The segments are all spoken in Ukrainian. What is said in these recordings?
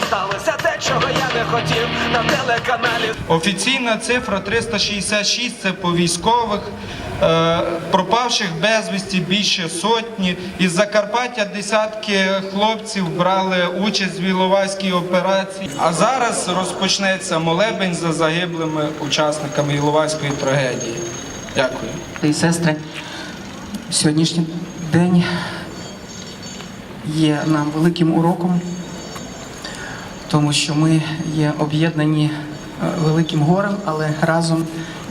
бо сталося те, чого я не хотів на телеканалі. Офіційна цифра 366 це по військових, е, пропавших безвісті більше сотні. Із Закарпаття десятки хлопців брали участь в Іловайській операції. А зараз розпочнеться молебень за загиблими учасниками Іловайської трагедії. Дякую. Та й сестри, сьогоднішній день є нам великим уроком, тому що ми є об'єднані е, великим горем, але разом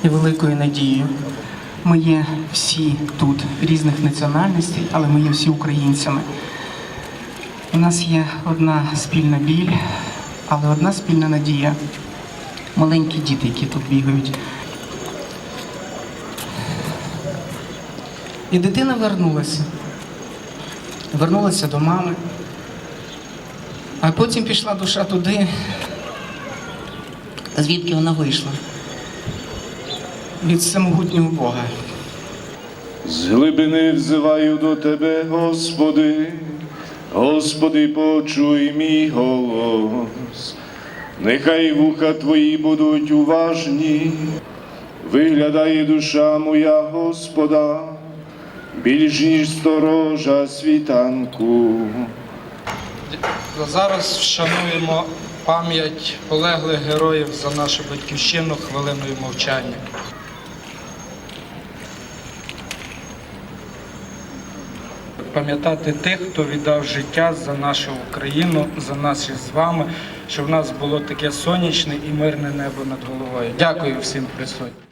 і великою надією. Ми є всі тут різних національностей, але ми є всі українцями. У нас є одна спільна біль, але одна спільна надія. Маленькі діти, які тут бігають. І дитина вернулася. Вернулася до мами. А потім пішла душа туди, звідки вона вийшла. Від всемогутнього Бога. З глибини взиваю до Тебе, Господи, Господи, почуй мій голос, нехай вуха Твої будуть уважні, виглядає душа моя Господа, більш ніж сторожа світанку. Зараз вшануємо пам'ять полеглих героїв за нашу батьківщину хвилиною мовчання. Пам'ятати тих, хто віддав життя за нашу Україну, за нас із вами, щоб в нас було таке сонячне і мирне небо над головою. Дякую всім присутнім.